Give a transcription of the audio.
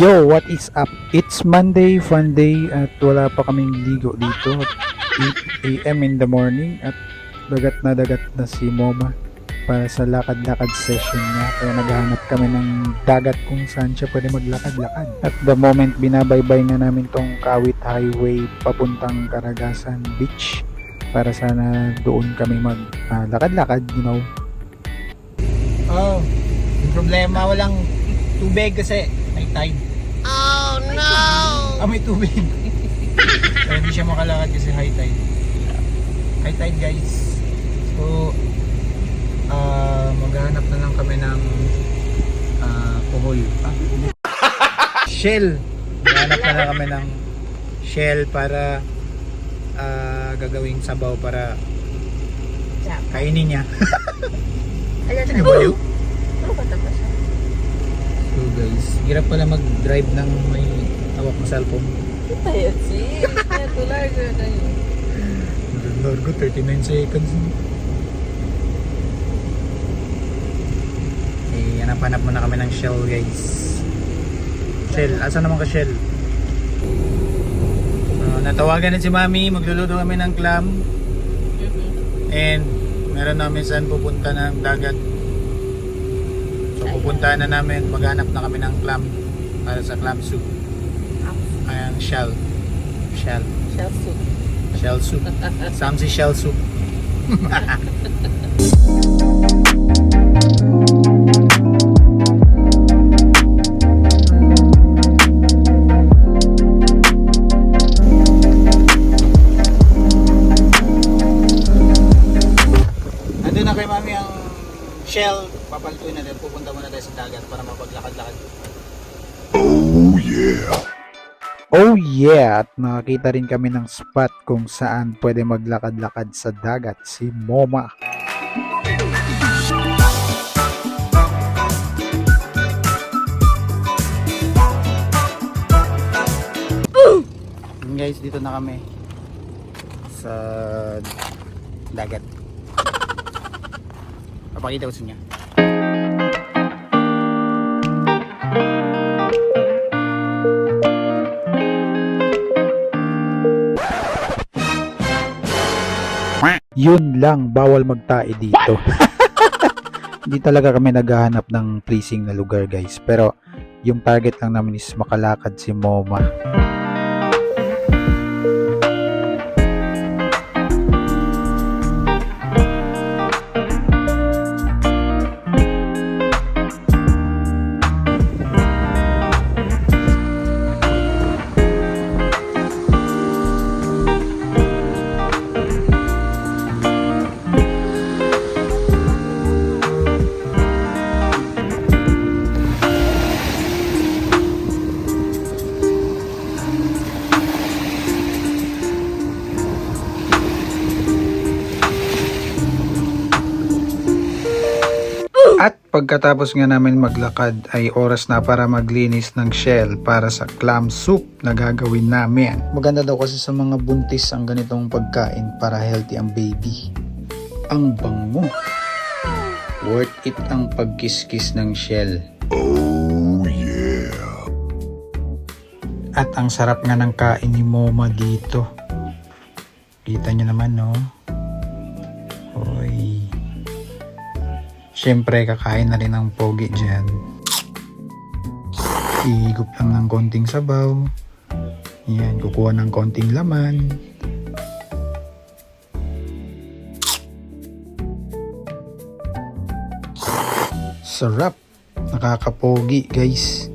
Yo, what is up? It's Monday, fun day at wala pa kaming ligo dito at 8 a.m. in the morning at dagat na dagat na si Moma para sa lakad-lakad session niya kaya naghahanap kami ng dagat kung saan siya pwede maglakad-lakad at the moment binabaybay na namin tong Kawit Highway papuntang Karagasan Beach para sana doon kami maglakad-lakad you know Oh, problema walang tubig kasi may tide. No! Ah, may tubig. Kaya hindi siya makalakad kasi high tide. High tide guys. So, ah maghanap na lang kami ng ah puhol. Ah, puhol. shell. Maghanap na lang kami ng shell para ah gagawing sabaw para kainin niya. Sige, baliw. So guys, hirap pala mag-drive ng may hawak na cellphone. Largo, 39 seconds. Eh, hanap-hanap muna kami ng shell guys. Shell, asa naman ka shell? So, natawagan na si mami, magluluto kami ng clam. And meron namin saan pupunta ng dagat. Pupuntahan na namin, maghanap na kami ng clam para sa clam soup. Ayan, shell. Shell. Shell soup. Samsi shell soup. shell. Papaltuin natin. Pupunta muna tayo sa dagat para mapaglakad-lakad. Oh yeah! At nakakita rin kami ng spot kung saan pwede maglakad-lakad sa dagat si Moma. Guys, dito na kami sa dagat. Papakita ko sa inyo. Yun lang, bawal magtae dito. Hindi talaga kami naghahanap ng pleasing na lugar guys. Pero yung target lang namin is makalakad si Moma. At pagkatapos nga namin maglakad ay oras na para maglinis ng shell para sa clam soup na gagawin namin. Maganda daw kasi sa mga buntis ang ganitong pagkain para healthy ang baby. Ang bango. Worth it ang pagkiskis ng shell. Oh yeah. At ang sarap nga ng kain ni Moma dito. Kita nyo naman no. Hoy. Siyempre, kakain na rin ng pogi dyan. Ihigop lang ng konting sabaw. Yan, kukuha ng konting laman. Sarap. Nakakapogi, guys.